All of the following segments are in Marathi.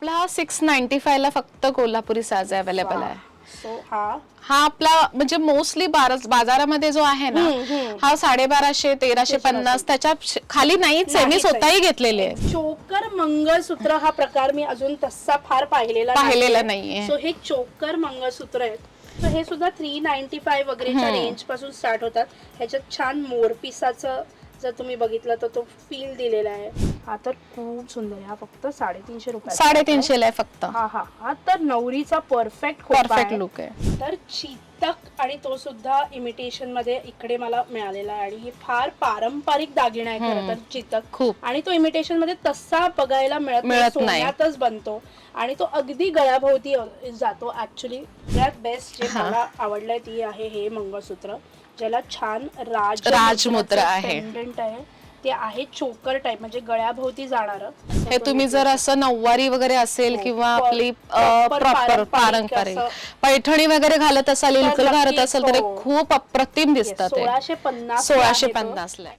आपला हा सिक्स नाईन्टी फाय ला फक्त कोल्हापुरी साज अवेलेबल आहे. सो हा? हा आपला म्हणजे मोस्टली बाजारामध्ये जो आहे ना हम्म, हम्म. हा साडेबाराशे तेराशे पन्नास त्याच्या श- खाली नाहीच आहे. मी नाहीच आहे. स्वतःही घेतलेले आहे चोकर मंगळसूत्र हा प्रकार मी अजून तसा फार पाहिलेला पाहिलेला नाहीये. सो हे चोकर मंगळसूत्र आहेत. सो हे सुद्धा थ्री नाईन्टी फाय वगैरेच्या. रेंजपासून स्टार्ट होतात. ह्याच्यात छान मोरपिसाचं जर तुम्ही बघितलं तर तो फील दिलेला आहे. हा तर खूप सुंदर आहे. हा फक्त साडेतीनशे रुपये साडेतीनशे ला आहे फक्त. हा हा. हा तर नवरीचा परफेक्ट परफेक्ट लुक आहे. तर चितक आणि तो सुद्धा इमिटेशनमध्ये इकडे मला मिळालेला आहे. आणि हे फार पारंपरिक दागिना आहे खरं. तर चितक. खूप. आणि तो इमिटेशनमध्ये तसा बघायला मिळत नाही. मिळत नाही. सोन्यातच बनतो. आणि तो अगदी गळ्याभोवती जातो. ऍक्च्युली सगळ्यात बेस्ट जे. मला आवडलंय ती आहे हे मंगळसूत्र. ज्याला छान राज राजमुद्रा आहे. पेंडंट आहे ते आहे चोकर टाईप म्हणजे गळ्याभोवती जाणार हे तुम्ही जर असं नऊवारी वगैरे असेल हो, किंवा आपली प्रॉपर पारंपरिक पैठणी वगैरे घालत असाल तर इलकल घालत असाल तर हो. खूप अप्रतिम दिसतात. सोळाशे पन्नास सोळाशे. पन्नास ला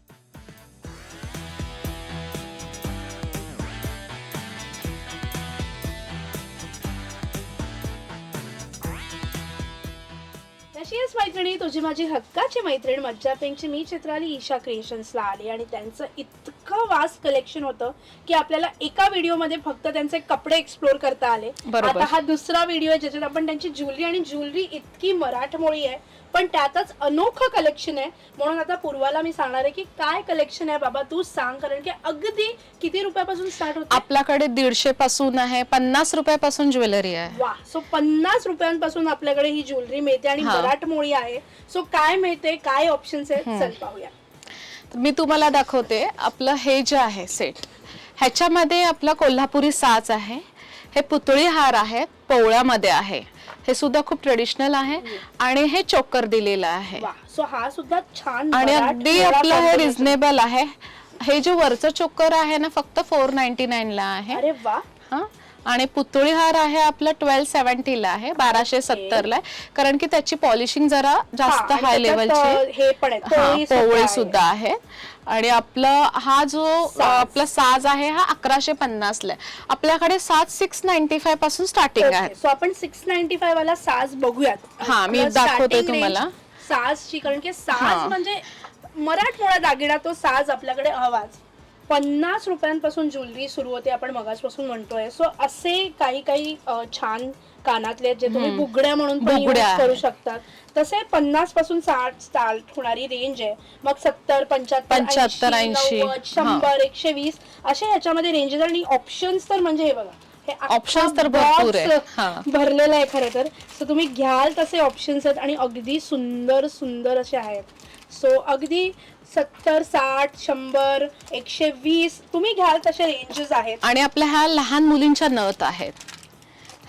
आहे. कशी आहेस मैत्रिणी तुझी माझी हक्काची मैत्रीण मज्जा पेंगची मी चित्राली ईशा क्रिएशन्सला आली आणि त्यांचं इतकं वास्ट कलेक्शन होतं की आपल्याला एका व्हिडिओमध्ये फक्त त्यांचे कपडे एक्सप्लोर करता आले. आता हा दुसरा व्हिडिओ आहे ज्याच्यात आपण त्यांची ज्वेलरी आणि ज्वेलरी इतकी मराठमोळी आहे पण त्यातच अनोखं कलेक्शन आहे. म्हणून आता पूर्वाला मी सांगणार आहे की काय कलेक्शन आहे बाबा तू सांग. कारण की अगदी किती रुपयापासून स्टार्ट होतं आपल्याकडे दीडशे पासून आहे पन्नास रुपयापासून ज्वेलरी आहे. वा सो पन्नास रुपयांपासून आपल्याकडे ही ज्वेलरी मिळते आणि हा. मराठमोळी आहे. सो काय मिळते काय ऑप्शन्स आहेत चल पाहूया. मी तुम्हाला दाखवते आपलं हे जे आहे सेट ह्याच्यामध्ये आपला कोल्हापुरी साच आहे. हे पुतळी हार आहे पोवळ्यामध्ये आहे. हे सुद्धा खूप ट्रेडिशनल आहे आणि हे चोकर दिलेलं आहे. सो हा सुद्धा छान आणि अगदी आपलं हे. रिझनेबल आहे. हे जे वरचं चोकर आहे ना फक्त फोर नाईन्टी नाईन ला आहे. अरे वा. हा? आणि पुतळी हार आहे आपलं ट्वेल्व सेव्हन्टी ला आहे बाराशे सत्तर ला आहे कारण की त्याची पॉलिशिंग जरा जास्त हाय लेवलची हे पण आहे पोळी सुद्धा पोवळी आहे. सुद्धा आहे आणि आपलं हा जो. आपला साज आहे हा अकराशे पन्नास ला आहे. आपल्याकडे सात सिक्स नाईन्टी फायपासून स्टार्टिंग आहे सो आपण सिक्स नाईन्टी फाय वाला साज बघूयात हा, मी दाखवते तुम्हाला. साजची कारण की. साज म्हणजे मराठमोळा दागिना तो साज आपल्याकडे हवाच पन्नास रुपयांपासून ज्वेलरी सुरू होते आपण मगासपासून म्हणतोय सो असे काही काही छान कानातले आहेत जे तुम्ही. बुगड्या म्हणून पण बुगड्या use करू. शकतात तसे पन्नासपासून साठ स्टार्ट होणारी रेंज आहे मग सत्तर पंच्याहत्तर 75, 80, नव्वद, शंभर एकशे वीस असे ह्याच्यामध्ये रेंजेस आणि ऑप्शन्स तर म्हणजे हे बघा हे अख्खा Options तर भरपूर box. हा. भरलेलं आहे खरं तर सो तुम्ही घ्याल तसे ऑप्शन्स आहेत आणि अगदी सुंदर सुंदर असे आहेत सो अगदी सत्तर साठ शंभर एकशे वीस तुम्ही घ्याल तसे रेंजेस आहेत. आणि आपल्या ह्या लहान मुलींच्या नथ आहेत.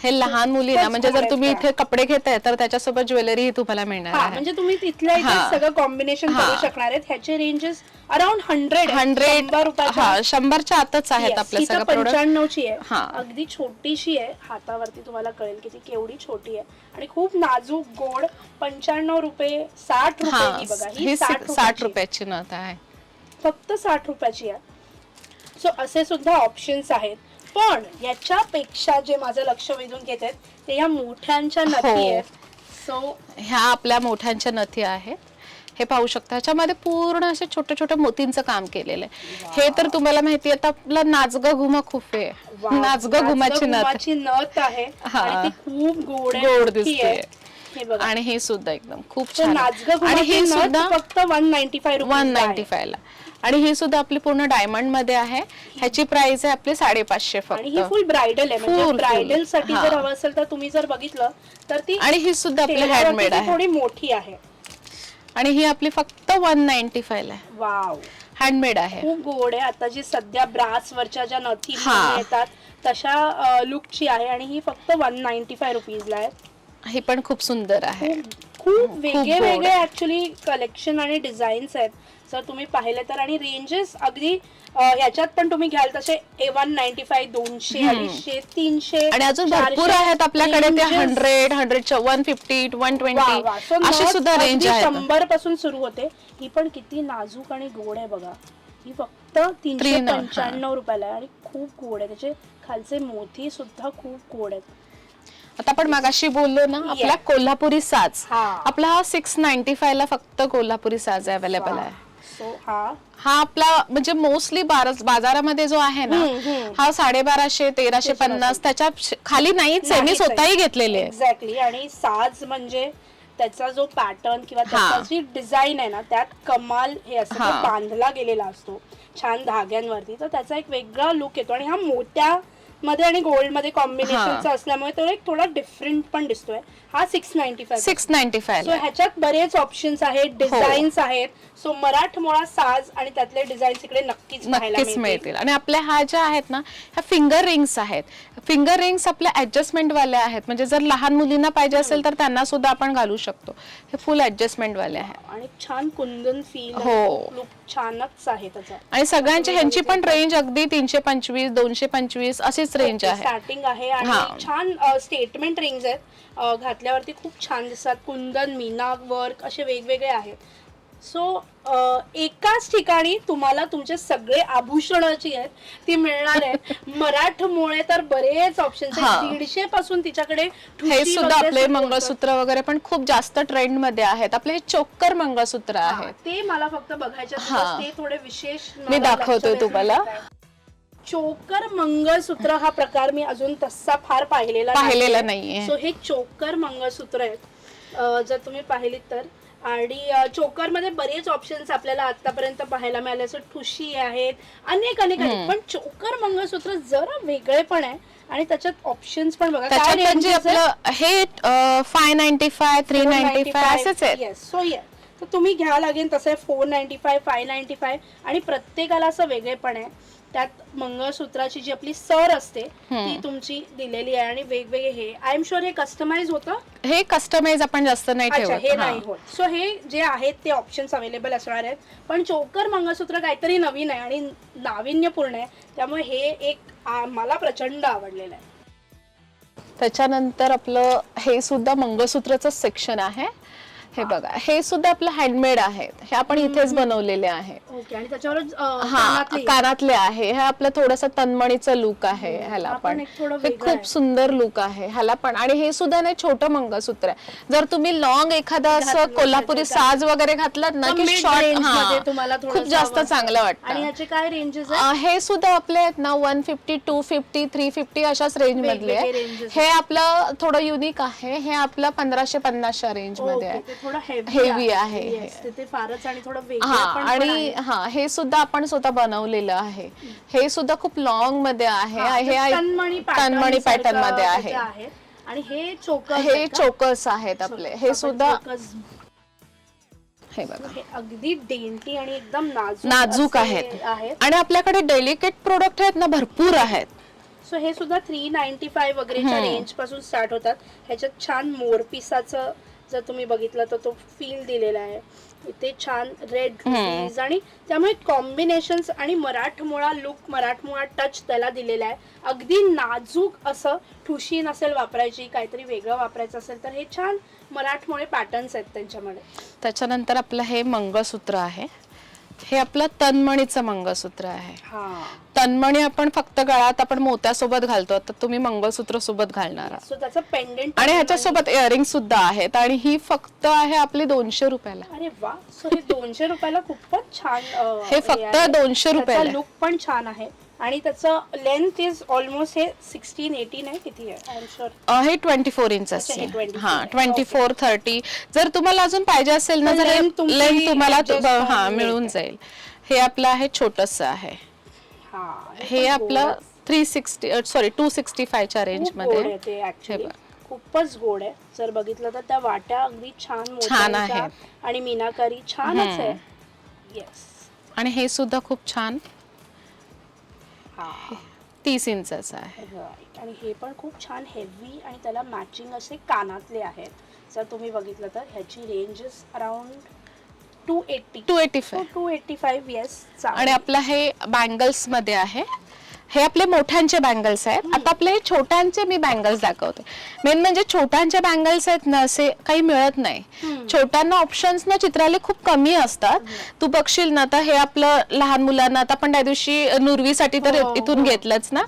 हे लहान मुलींना खूपच म्हणजे जर तुम्ही इथे कपडे घेताय तर त्याच्यासोबत ज्वेलरी तुम्हाला मिळणार हा आहे. म्हणजे तुम्ही तिथल्या इथे हा. सगळं कॉम्बिनेशन हा. करू शकणार आहेत. ह्याचे रेंजेस अराउंड हंड्रेड हंड्रेड हा शंभरच्या आतच आहेत आपल्या ही तर सगळं प्रोडक्ट पंच्याण्णवची आहे. हा. अगदी छोटीशी आहे. हातावरती तुम्हाला कळेल की ती केवढी छोटी आहे. आणि खूप नाजूक गोड पंच्याण्णव रुपये साठ हा रुपये बघा ही ही साठ साठ रुपयाची. रुपयाची नथ आहे. फक्त साठ रुपयाची आहे. सो असे सुद्धा ऑप्शन्स आहेत. पण याच्यापेक्षा जे माझं लक्ष वेधून घेत आहेत ते या मोठ्यांच्या नथी हो. आहेत. सो ह्या आपल्या मोठ्यांच्या नथी आहेत. हे पाहू शकता ह्याच्यामध्ये पूर्ण असे छोटे छोटे मोतींचं काम केलेलं आहे. हे तर तुम्हाला माहिती आहे आता आपलं नाचगं घुमा खूप आहे. नाचगं घुमाची नथ. घुमाची नथ आहे. हा. आणि ती खूप गोड गोड दिसते. हे आणि हे सुद्धा एकदम खूप छान नाचगं. आणि हे नथ सुद्धा फक्त one ninety five one ninety five ला. आणि हे सुद्धा आपली पूर्ण डायमंडमध्ये आहे. ह्याची प्राइस आहे आपली साडेपाचशे आणि ही फक्त फुल ब्रायडल आहे. म्हणजे Full, full. ब्रायडलसाठी हा. जर हवं असेल तर तुम्ही जर बघितलं तर ती आणि ही सुद्धा आपली हँडमेड ती आहे. थोडी मोठी आहे. आणि ही आपली फक्त वन नाईन्टी ला आहे. वाव हँडमेड आहे. खूप गोड आहे. आता जी सध्या ब्रास वरच्या ज्या नथी हा. येतात तशा लुकची आहे आणि ही फक्त वन नाईन्टी फाय रुपीजला आहे. ही पण खूप सुंदर आहे. खूप खूप वेगळे वेगळे. ऍक्च्युली कलेक्शन आणि डिझाईन्स आहेत जर तुम्ही पाहिले तर आणि रेंजेस अगदी अ, ह्याच्यात पण तुम्ही घ्याल तसे ए वन नाईन्टी फाय दोनशे. अडीचशे तीनशे आणि अजून भरपूर आहेत आपल्याकडे ते. Hundred hundred one fifty one twenty नथ सुद्धा रेंज शंभरपासून सुरू होते ही पण किती नाजूक आणि गोड आहे बघा ही फक्त तीनशे. पंच्याण्णव रुपयाला आहे आणि खूप गोड आहे त्याचे खालचे मोती सुद्धा खूप गोड आहेत आता आपण मागाशी बोललो ना आपला कोल्हापुरी साज. हा. आपला हा सिक्स नाईन्टी फाय ला फक्त कोल्हापुरी साज अवेलेबल आहे. सो हा. हा आपला म्हणजे मोस्टली बाजारामध्ये जो आहे ना हम्म, हम्म. हा साडेबाराशे तेराशे पन्नास त्याच्या श- खाली नाहीच आहे. मी नाहीच आहे. स्वतःही घेतलेले आहे. एक्झॅक्टली आणि साज म्हणजे त्याचा जो पॅटर्न किंवा हा. त्याची डिझाईन आहे ना त्यात कमाल हे असं तो. बांधला गेलेला असतो. छान धाग्यांवरती. तर त्याचा एक वेगळा लुक येतो. आणि हा मोत्या मध्ये आणि गोल्डमध्ये कॉम्बिनेशनचा असल्यामुळे तो एक थोडा डिफरंट पण दिसतोय. हा six ninety five six ninety five so ह्याच्यात बरेच ऑप्शन्स आहेत डिझाईन्स आहेत. सो मराठमोळा साज आणि त्यातले डिझाईन्स इकडे नक्कीच नक्कीच मिळतील. आणि आपल्या ह्या ज्या आहेत ना ह्या फिंगर रिंग्स आहेत. फिंगर रिंग्स आपल्या ऍडजस्टमेंट वाल्या आहेत. म्हणजे जर लहान मुलींना पाहिजे असेल तर त्यांना सुद्धा आपण घालू शकतो. हे फुल ऍडजस्टमेंट वाले आहेत आणि छान कुंदन फील हो. लुक छानच आहे त्याचा. आणि सगळ्यांची ह्यांची पण रेंज अगदी तीनशे पंचवीस दोनशे पंचवीस अशीच रेंज आहे. स्टार्टिंग आहे आणि. छान स्टेटमेंट रिंग्स आहेत. अ, घातल्यावरती खूप छान दिसतात. कुंदन मीना वर्क असे वेगवेगळे आहेत. सो एकाच ठिकाणी तुम्हाला तुमचे सगळे आभूषण जी आहेत ती मिळणार आहेत मराठमोळे तर बरेच ऑप्शन्स. आहेत दीडशे पासून तिच्याकडे हे ठुशी सुद्धा वगैरे आपले सुरू. मंगळसूत्र वगैरे पण खूप जास्त ट्रेंडमध्ये आहेत आपले हे चोकर मंगळसूत्र हा, आहेत ते मला फक्त बघायचे आहेत. हा. ते थोडे विशेष मी मला दाखवते लक्ष तुम्हाला. चोकर मंगळसूत्र हा प्रकार मी अजून तसा फार पाहिलेला पाहिलेला नाहीये. नाहीये. सो हे चोकर मंगळसूत्र आहेत अं, जर तुम्ही पाहिलीत तर आणि चोकरमध्ये बरेच ऑप्शन्स आपल्याला आतापर्यंत पाहायला मिळाले. असं ठुशी आहेत अनेक अनेक आहेत पण चोकर मंगळसूत्र जरा वेगळे पण आहे आणि त्याच्यात ऑप्शन्स पण बघा. त्याच्यात म्हणजे आपलं हे five ninety five three ninety five असेच आहेत. सो ये तर तुम्ही घ्या लागेल तसं आहे. Four ninety five five ninety five आणि प्रत्येकाला असं वेगळेपण आहे. त्यात मंगळसूत्राची जी आपली सर असते ती तुमची दिलेली आहे आणि वेगवेगळे हे आय एम शुअर हे कस्टमाइज होतं? हे कस्टमाइज आपण जास्त नाही अच्छा हे नाही. होत. सो हे जे आहेत ते ऑप्शन्स अवेलेबल असणार आहेत. पण चोकर मंगळसूत्र काहीतरी नवीन आहे आणि नाविन्यपूर्ण आहे. त्यामुळे हे एक आ, मला प्रचंड आवडलेलं आहे. त्याच्यानंतर आपलं हे सुद्धा मंगळसूत्रचं सेक्शन आहे. हे बघा हे सुद्धा आपलं हँडमेड आहेत हे आपण इथेच बनवलेले आहे. ओके आणि त्याच्यावर अं, हा कानातले. कानातले आहे. हे आपलं थोडस तन्मणीचं लुक आहे ह्याला हा पण. पण एक थोडं हे वेगळं आहे. खूप सुंदर लुक आहे ह्याला पण. आणि हे सुद्धा नाही छोटं मंगळसूत्र आहे. जर तुम्ही लॉंग एखादं असं घातलं कोल्हापुरी तर साज वगैरे घातलात ना की mid शॉर्ट range मध्ये तुम्हाला खूप थोडंसं जास्त हवं चांगलं आणि वाटतं ह्याचे काय रेंजेस अं, हे सुद्धा आपले आहेत ना one fifty two fifty three fifty अशाच रेंज मधले आहे ranges हे आपलं थोडं युनिक आहे. हे आपलं पंधराशे पन्नासच्या रेंजमध्ये ओके, आहे. ते थोडं हेवी आहे. फारच आणि थोडं हा आणि. हा हे सुद्धा आपण स्वतः बनवलेलं आहे. हे सुद्धा खूप लॉंगमध्ये आहे. हा, तन्मणी पॅटर्नमध्ये आहे. आणि हे चोकर हे चोकर्स आहेत आपले. हे सुद्धा हे बघा. हे अगदी डेंटी आणि एकदम नाजूक आहेत. आहेत. आणि आपल्याकडे डेलिकेट प्रोडक्ट आहेत ना भरपूर आहेत. सो हे सुद्धा थ्री नाईन्टी फाय वगैरेच्या रेंजपासून स्टार्ट होतात. ह्याच्यात छान मोरपिसाचं जर तुम्ही बघितलं तर तो फील दिलेला आहे. इथे छान रेड रुपीज आणि त्यामुळे कॉम्बिनेशन्स आणि मराठमोळा लुक मराठमोळा टच त्याला दिलेला आहे. अगदी नाजूक असं ठुशी नसेल वापरायची काहीतरी वेगळं वापरायचं असेल तर हे छान मराठमोळे पॅटर्न्स आहेत त्यांच्यामध्ये. त्याच्यानंतर आपलं हे मंगळसूत्र आहे. हे आपलं तन्मणीचं मंगळसूत्र आहे हा तन्मणी आपण फक्त गळ्यात आपण मोत्यासोबत घालतो तर तुम्ही मंगळसूत्र सोबत घालणार आहात. पेंडेंट आणि ह्याच्यासोबत इयरिंग सुद्धा आहेत आणि ही फक्त आहे आपली दोनशे रुपयाला अरे वा हे दोनशे रुपयाला खूपच छान हे फक्त. 200 रुपयाला. लुक पण छान आहे आणि त्याचं लेंथ इज ऑलमोस्ट हे सिक्स्टीन एटीन आहे किती आहे? अ, हे ट्वेंटी फोर अच्छा, इंचचे हे 24 हा आहे. ट्वेंटी फोर थर्टी जर तुम्हाला अजून पाहिजे असेल ना तर तर length तुमची लेंथ तुम्हाला adjust हा करून मिळून मिळते. जाईल. हे आपलं आहे छोटस आहे. हा हे आपलं three sixty sorry two sixty फायच्या range खूप गोड आहे मध्ये ते ऍक्च्युली हे बघ. खूपच गोड आहे. जर बघितलं तर त्या वाट्या अगदी छान छान मोत्यांच्या आहेत. आणि मीनाकारी छानच आहे. येस आणि हे सुद्धा खूप छान हा. तीस इंचाचं आहे. Right. आणि हे पण खूप छान हेवी आणि त्याला मॅचिंग असे कानातले आहेत. जर तुम्ही बघितलं तर ह्याची range is around two eighty two eighty five two eighty five yes आणि आपलं हे बँगल्समध्ये आहे. हे आपले मोठ्यांचे बँगल्स आहेत. आता आपले छोट्यांचे मी बँगल्स दाखवते. मेन म्हणजे छोट्यांचे बँगल्स आहेत ना असे काही मिळत नाही. छोट्यांना ऑप्शन्स ना चित्राले खूप कमी असतात. तू बघशील ना तर हे आपलं लहान मुलांना आता आपण त्या दिवशी नुरवीसाठी तर हो, इथून हो. घेतलंच ना.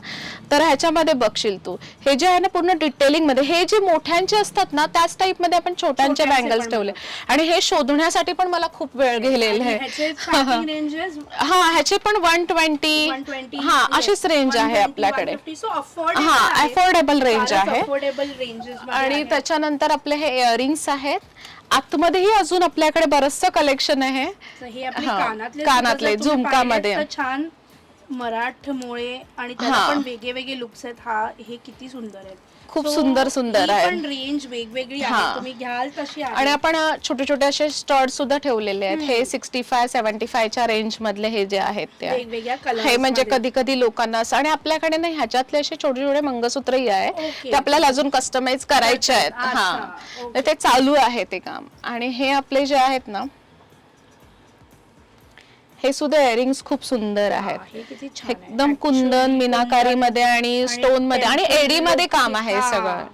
तर ह्याच्यामध्ये बघशील तू. हे जे आहे ना पूर्ण डिटेलिंगमध्ये हे जे मोठ्यांचे असतात ना त्याच टाईपमध्ये आपण छोट्यांचे बँगल्स ठेवले. आणि हे शोधण्यासाठी पण मला खूप वेळ गेलेला आहे. हा ह्याचे पण वन ट्वेंटी हा अशीच रेंज आहे आपल्याकडे. हा अफोर्डेबल रेंज आहे. आणि त्याच्यानंतर आपले हे इयरिंग्स आहेत. आतमध्येही अजून आपल्याकडे बरचसं कलेक्शन आहे. आपले कानातले झुमकामध्ये. छान मराठमोळे आणि वेगळे वेगळे लुक्स आहेत. हा हे किती सुंदर आहेत. खूप So, सुंदर सुंदर ही आहे. पण रेंज वेगवेगळी हा. आहे तुम्ही घ्याल तशी आणि आहे आपण अ, छोटे छोटे असे स्टड सुद्धा ठेवलेले आहेत हे सिक्स्टी फाय सेव्हन्टी फायच्या रेंज मधले हे जे आहेत ते आहे. वेगवेगळ्या कलर हे म्हणजे कधी कधी लोकांना असं आणि आपल्याकडे ना ह्याच्यातले असे छोटे छोटे मंगळसूत्रही आहे. ते आपल्याला अजून कस्टमाइज करायचे आहेत अच्छा, हा. तर ते चालू आहे ते काम आणि हे आपले जे आहेत ना हे सुद्धा इयरिंग्स खूप सुंदर आहेत. एकदम कुंदन मीनाकारी मध्ये आणि स्टोनमध्ये आणि एडी मध्ये काम आहे. सगळं.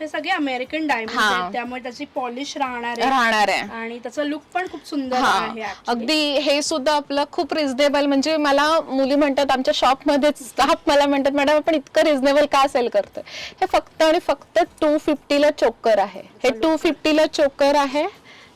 हे सगळे अमेरिकन डायमंड त्यामुळे त्याची पॉलिश राहणार आहे. राहणार आहे. आणि त्याचा लुक पण खूप सुंदर आहे. अगदी हे सुद्धा आपलं खूप रिझनेबल म्हणजे मला मुली म्हणतात आमच्या शॉपमध्ये स्टाफ मला म्हणतात मॅडम आपण इतकं रिझनेबल का सेल करतोय? हे फक्त आणि फक्त टू फिफ्टीला चोकर आहे. हे टू फिफ्टीला चोकर आहे.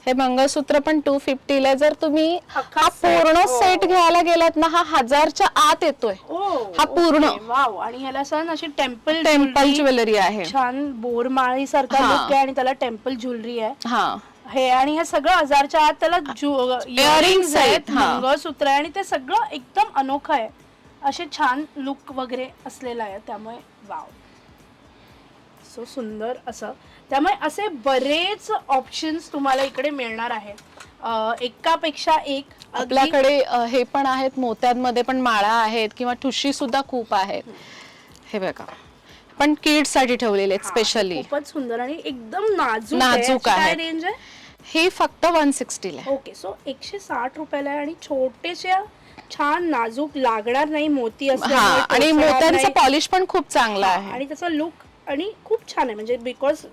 हे मंगळसूत्र पण टू फिफ्टीला जर तुम्ही हा पूर्ण हो. सेट घ्यायला गेलात ना हा हजारच्या आत येतोय. ओ, हा पूर्ण. वाव. आणि ह्याला सण अशी टेम्पल टेम्पल ज्वेलरी आहे. छान बोरमाळी सारखा हा. लुक आहे आणि त्याला टेम्पल ज्वेलरी आहे. हा. हे आणि हे सगळं हजारच्या आत त्याला इयरिंग्स आहेत. हा. मंगळसूत्र आहे आणि ते सगळं एकदम अनोखं आहे. असे छान लुक वगैरे असलेलं आहे त्यामुळे वाव. सो सुंदर असं. त्यामुळे असे बरेच ऑप्शन्स तुम्हाला इकडे मिळणार आहेत. एकापेक्षा एक आपल्याकडे हे पण आहेत मोत्यांमध्ये पण माळा आहेत किंवा ठुशी सुद्धा खूप आहेत. हे बघा. पण किड्ससाठी ठेवलेले आहेत स्पेशली खूपच सुंदर आणि एकदम नाजूक नाजूक आहे रेंज आहे? हे फक्त वन सिक्स्टीला आहे. ओके सो एकशे साठ रुपयाला आहे आणि छोटेशा छान नाजूक लागणार नाही मोती असल्यामुळे आणि मोत्यांचं. पॉलिश पण खूप चांगलं आहे. आणि त्याचा लुक आणि खूप छान आहे म्हणजे बिकॉज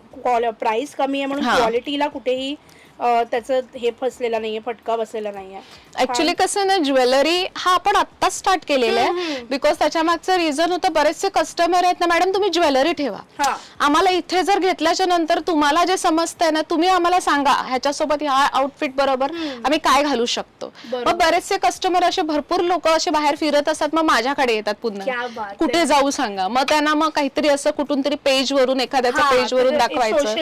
प्राइस कमी आहे म्हणून. क्वालिटीला कुठेही त्याचं हे फसलेला नाहीये फटका बसलेला नाहीये. ऍक्च्युली कसं ना ज्वेलरी हा आपण आत्ताच स्टार्ट केलेला आहे. बिकॉज त्याच्या मागचं रिझन होतं बरेचसे कस्टमर आहेत ना मॅडम तुम्ही ज्वेलरी ठेवा. हा. आम्हाला इथे जर घेतल्याच्या नंतर तुम्हाला जे समजतंय ना तुम्ही आम्हाला सांगा ह्याच्यासोबत ह्या आउटफिट बरोबर आम्ही काय घालू शकतो. मग बरेचसे कस्टमर असे भरपूर लोक असे बाहेर फिरत असतात मग माझ्याकडे येतात पुन्हा. कुठे जाऊ सांगा. मग त्यांना मग काहीतरी असं कुठून तरी पेज वरून एखाद्याच्या पेज वरून दाखवायचं.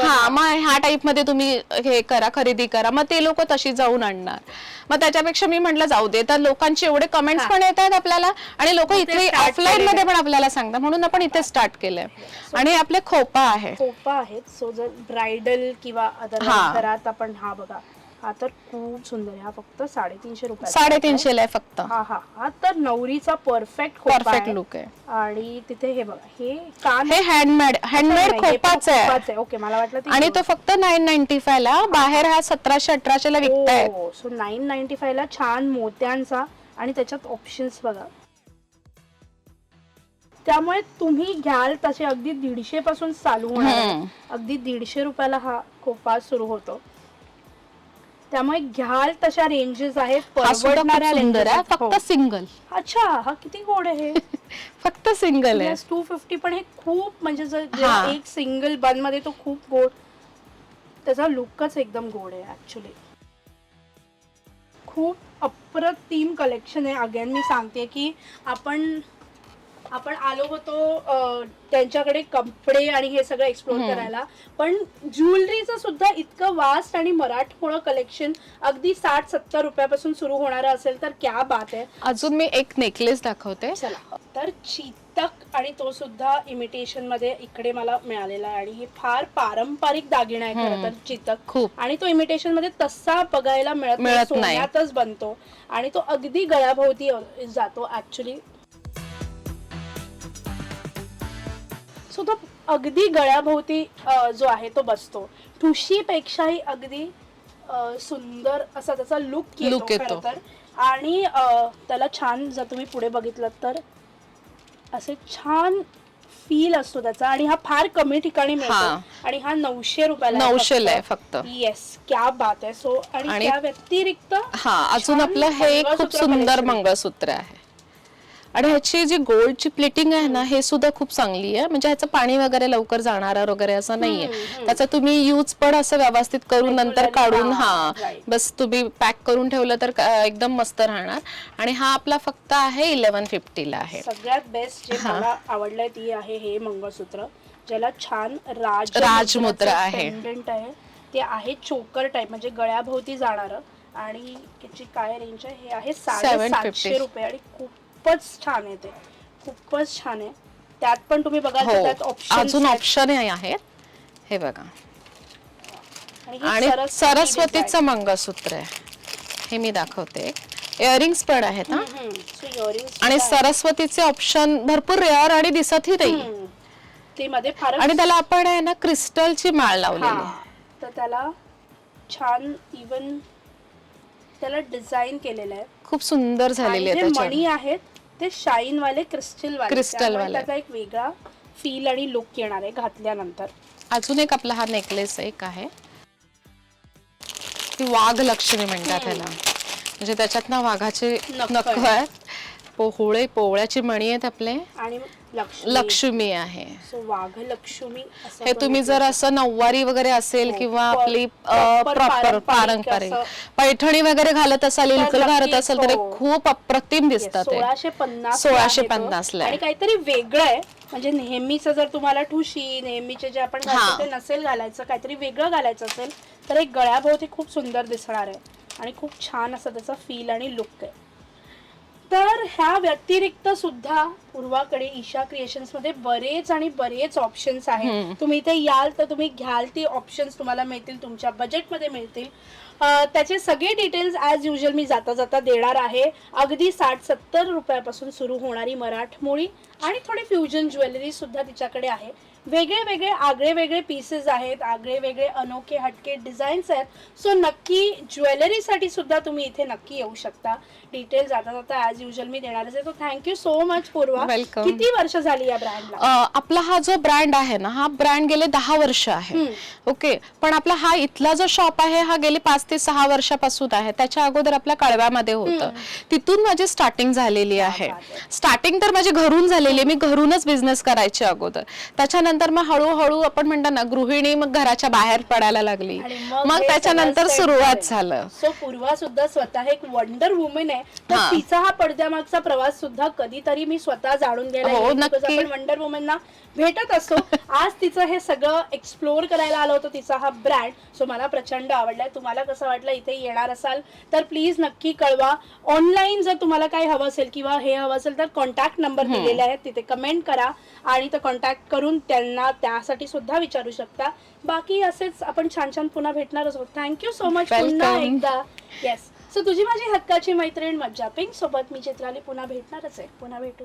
हा मग ह्या टाईपमध्ये तुम्ही हे करा खरेदी करा मग ते लोक तशी जाऊन आणणार. मग त्याच्यापेक्षा मी म्हंटल जाऊ दे. तर लोकांचे एवढे कमेंट्स पण येत आहेत आपल्याला आणि लोक इथे ऑफलाईन मध्ये पण आपल्याला सांगतात. म्हणून आपण इथे स्टार्ट केलंय. आणि आपले खोपा आहे खोपा आहेत. सो जर ब्रायडल किंवा. अदर घरात आपण हा बघा. हा तर खूप सुंदर आहे. हा फक्त साडेतीनशे रुपये साडेतीनशे ला आहे फक्त. हा हा. हा तर नवरीचा परफेक्ट परफेक्ट. लुक आहे. आणि तिथे हे बघा हे कान हे हँडमेड हँडमेड खोपाच आहे. ओके मला वाटलं ते आणि तो फक्त नाईन नाईन्टी फाय ला. बाहेर हा सतराशे अठराशे ला विकतायत सो नाईन नाईन्टी फाय ला छान मोत्यांचा आणि त्याच्यात ऑप्शन्स बघा. त्यामुळे तुम्ही घ्याल तसे अगदी दीडशे पासून चालू होणार. अगदी दीडशे रुपयाला हा खोपा सुरू होतो. त्यामुळे घ्याल तशा रेंजेस आहेत हा सुद्धा खूप परवडणाऱ्या सुंदर आहे ranges आहेत. फक्त सिंगल हो. अच्छा हा किती गोड आहे फक्त सिंगल आहे टू फिफ्टी पण हे खूप म्हणजे जर हा. एक सिंगल बनमध्ये तो खूप गोड त्याचा लुकच एकदम गोड आहे ऍक्च्युली खूप अप्रतिम कलेक्शन आहे अगेन मी सांगते की आपण आपण आलो होतो त्यांच्याकडे कपडे आणि हे सगळं एक्सप्लोर करायला. पण ज्वेलरीचं सुद्धा इतकं वास्ट आणि मराठमोळं कलेक्शन अगदी साठ सत्तर रुपयापासून सुरू होणारं असेल तर क्या बात आहे. अजून मी एक नेकलेस दाखवते. चला. तर चितक आणि तो सुद्धा इमिटेशनमध्ये इकडे मला मिळालेला आहे आणि हे फार पारंपरिक दागिना आहे खरं तर चितक. खूप. आणि तो इमिटेशनमध्ये तसा बघायला मिळत नाही मिळत नाही. सोन्यातच बनतो. आणि तो अगदी गळ्याभोवती जातो ऍक्च्युली सो तो अगदी गळ्याभोवती जो आहे तो बसतो. ठुशीपेक्षाही अगदी सुंदर असा त्याचा लुक Look येतो. खरं तर. आणि त्याला छान जर तुम्ही पुढे बघितलं तर असे छान फील असतो त्याचा. आणि हा फार कमी ठिकाणी मिळतो. आणि हा नऊशे रुपयाला नऊशेला आहे फक्त. येस क्या बात आहे. सो आणि आणि- त्या व्यतिरिक्त हा अजून छान आपलं हे एक खूप मंगळसूत्र सुंदर collection. मंगळसूत्र आहे. आणि ह्याची जी गोल्डची प्लेटिंग आहे ना हे सुद्धा खूप चांगली आहे. म्हणजे ह्याचं पाणी वगैरे लवकर जाणार वगैरे असं नाहीये त्याचा तुम्ही यूज पण असं व्यवस्थित करून नंतर काढून हा. बस तुम्ही पॅक करून ठेवलं तर एकदम मस्त राहणार. आणि हा आपला फक्त आहे इलेव्हन फिफ्टीला आहे. सगळ्यात बेस्ट जे मला आवडलंय ती आहे हे मंगळसूत्र ज्याला छान राज राजमुद्रा आहे. ते आहे चोकर टाईप म्हणजे गळ्याभोवती जाणार. आणि त्याची काय रेंज आहे? हे आहे साडेसातशे 750. रुपये आणि खूपच छान आहे ते. खूपच छान आहे. त्यात पण तुम्ही बघाल तर हो अजून ऑप्शन आहेत. हे बघा. आणि हे आणि सरस्वती सरस्वतीचं मंगळसूत्र आहे. हे मी दाखवते. इयरिंग्स पण आहेत हा? design. हम्म, so earrings आणि सुद्धा सरस्वतीचे ऑप्शन भरपूर रेअर आणि दिसतही नाही. आहे. हम्म. ते मध्ये फार आणि त्याला आपण आहे ना क्रिस्टलची माळ लावलेली. आहे. हा. तर त्याला छान इवन त्याला डिझाईन केलेलं आहे. खूप सुंदर झालेली आणि आहे जे त्याच्यावर मणी आहेत ते शाईन वाले क्रिस्टल वाले. Crystal त्यामुळे वाले. त्याचा एक वेगळा फील आणि लुक येणार आहे घातल्यानंतर. अजून एक आपला हा नेकलेस एक आहे. ती वाघ लक्ष्मी म्हणतात त्याला म्हणजे त्याच्यात ना वाघाचे नख नख आहेत. आहेत पोहळे पोवळ्याची मणी आहेत आपले आणि लक्ष्मी आहे असं हे तुम्ही जर असं नऊवारी वगैरे असेल हो, किंवा पर- आपली proper प्रॉपर पारंपरिक पारंपरिक असं. पैठणी वगैरे घालत असाल इलकल घालत नक्कीच, असेल तर हे हो. खूप अप्रतिम दिसतात ते. सोळाशे पन्नास 1650 ला आहे. आणि काहीतरी वेगळं आहे म्हणजे नेहमीच जर तुम्हाला ठुशी नेहमीचे जे आपण घालतो हा. ते नसेल घालायचं काहीतरी वेगळं घालायचं असेल तर एक गळ्याभोवती खूप सुंदर दिसणार आहे आणि खूप छान असं त्याचा फील आणि लुक आहे तर ह्या व्यतिरिक्त सुद्धा पूर्वाकडे ईशा क्रिएशन्समध्ये बरेच आणि बरेच ऑप्शन्स आहेत. तुम्ही इथे याल तर तुम्ही घ्याल ते ऑप्शन्स तुम्हाला मिळतील तुमच्या बजेटमध्ये मिळतील. त्याचे सगळे डिटेल्स ॲज युजल मी जाता जाता देणार आहे. अगदी साठ सत्तर रुपयापासून सुरू होणारी मराठमोळी आणि थोडी फ्युजन ज्वेलरी सुद्धा तिच्याकडे आहे. वेगळे वेगळे आगळे वेगळे पीसेस आहेत आगळे वेगळे अनोखे हटके डिझाईन्स आहेत. सो नक्की ज्वेलरीसाठी सुद्धा तुम्ही इथे नक्की येऊ शकता. डिटेल जाता जाता ॲज युजल मी देणारच आहे तो thank you so much Purva. Welcome. किती वर्ष झाली या ब्रँडला अ, आपला हा जो ब्रँड आहे ना हा ब्रँड गेले दहा वर्ष आहे. ओके पण आपला हा इथला जो शॉप आहे हा गेले पाच ते सहा वर्षापासून आहे. त्याच्या अगोदर आपल्या कळव्यामध्ये होतं. तिथून माझी स्टार्टिंग झालेली आहे. स्टार्टिंग तर माझी घरून झालेली आहे. मी घरूनच बिझनेस करायचे अगोदर. त्याच्यानंतर मग हळूहळू आपण म्हणतो ना गृहिणी मग घराच्या बाहेर पडायला लागली. आणि मग मग हे त्याच्यानंतर सगळं सुरुवात set झालं. झालं. सो पूर्वा सुद्धा स्वतः एक वंडर वुमेन आहे. तर. तिचा हा पडद्यामागचा प्रवास सुद्धा कधीतरी मी स्वतः जाणून घ्यायला हो, येईल, because नक्की. आपण वंडर वुमेनना भेटत असतो. आज तिचं हे सगळं एक्सप्लोर करायला आलं होतं तिचा हा ब्रँड सो मला प्रचंड आवडलाय. तुम्हाला कसं वाटलं इथे येणार असाल तर प्लीज नक्की कळवा. ऑनलाईन जर तुम्हाला काही हवं असेल किंवा हे हवं असेल तर कॉन्टॅक्ट नंबर दिलेले आहेत. तिथे कमेंट करा आणि तो कॉन्टॅक्ट करून त्यांना त्यासाठी सुद्धा विचारू शकता. बाकी असेच आपण छान छान पुन्हा भेटणारच आहोत. थँक्यू सो मच पुन्हा. एकदा. येस सो तुझी माझी हक्काची मैत्रीण मज्जा पिंक सोबत मी चित्राली पुन्हा भेटणारच आहे. पुन्हा भेटू.